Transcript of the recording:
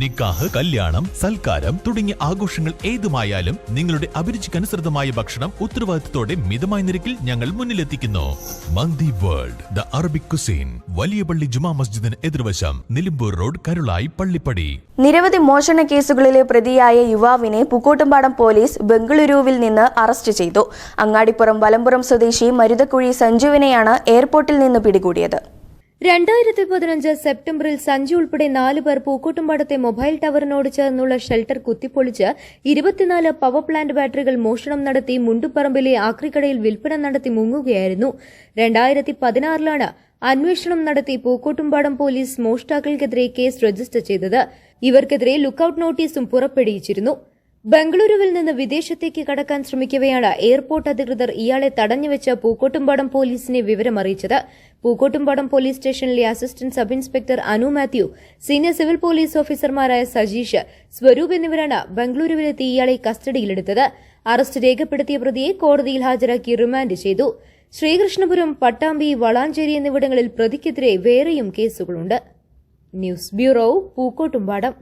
നിക്കാഹ് കല്യാണം സൽക്കാരം തുടങ്ങിയ ആഘോഷങ്ങൾ ഏതുമായാലും നിങ്ങളുടെ അഭിരുചിക്കനുസൃതമായ ഭക്ഷണം ഉത്തരവാദിത്തത്തോടെ മിതമായ നിരക്കിൽ ഞങ്ങൾ മുന്നിലെത്തിക്കുന്നു. Mandi world the Arabic cuisine വലിയ പള്ളി ജുമാ മസ്ജിദിന് എതിർവശം നിലമ്പൂർ റോഡ് കരുളായി പള്ളിപ്പടി. നിരവധി മോഷണ കേസുകളിലെ പ്രതിയായ യുവാവിനെ പൂക്കോട്ടുംപാടം പോലീസ് ബംഗളൂരുവിൽ നിന്ന് അറസ്റ്റ് ചെയ്തു. അങ്ങാടിപ്പുറം വലമ്പുറം സ്വദേശി മരുതക്കുഴി സഞ്ജുവിനെയാണ് എയർപോർട്ടിൽ നിന്ന് പിടികൂടിയത്. രണ്ടായിരത്തി പതിനഞ്ച് സെപ്റ്റംബറിൽ സഞ്ജു ഉൾപ്പെടെ നാല് പേർ പൂക്കോട്ടുംപാടത്തെ മൊബൈൽ ടവറിനോട് ചേർന്നുള്ള ഷെൽട്ടർ കുത്തിപ്പൊളിച്ച് ഇരുപത്തിനാല് പവർ പ്ലാന്റ് ബാറ്ററികൾ മോഷണം നടത്തി മുണ്ടുപറമ്പിലെ ആക്രിക്കടയിൽ വിൽപ്പന നടത്തി മുങ്ങുകയായിരുന്നു. രണ്ടായിരത്തി പതിനാറിലാണ് അന്വേഷണം നടത്തി പൂക്കോട്ടുംപാടം പോലീസ് മോഷ്ടാക്കൾക്കെതിരെ കേസ് രജിസ്റ്റർ ചെയ്തത്. ഇവർക്കെതിരെ ലുക്കൌട്ട് നോട്ടീസും പുറപ്പെടുവിച്ചിരുന്നു. ബംഗളൂരുവിൽ നിന്ന് വിദേശത്തേക്ക് കടക്കാൻ ശ്രമിക്കവെയാണ് എയർപോർട്ട് അധികൃതർ ഇയാളെ തടഞ്ഞുവെച്ച പൂക്കോട്ടുംപാടം പോലീസിനെ വിവരമറിയിച്ചത്. പൂക്കോട്ടുംപാടം പോലീസ് സ്റ്റേഷനിലെ assistant sub inspector Anu Mathew senior civil police ഓഫീസർമാരായ സജീഷ് സ്വരൂപ് എന്നിവരാണ് ബംഗളൂരുവിലെത്തി ഇയാളെ കസ്റ്റഡിയിലെടുത്തത്. അറസ്റ്റ് രേഖപ്പെടുത്തിയ പ്രതിയെ കോടതിയിൽ ഹാജരാക്കി റിമാൻഡ് ചെയ്തു. ശ്രീകൃഷ്ണപുരം പട്ടാമ്പി വളാഞ്ചേരി എന്നിവിടങ്ങളിൽ പ്രതിക്കെതിരെ വേറെയും കേസുകളുണ്ട്. News bureau Pookkottumpadam.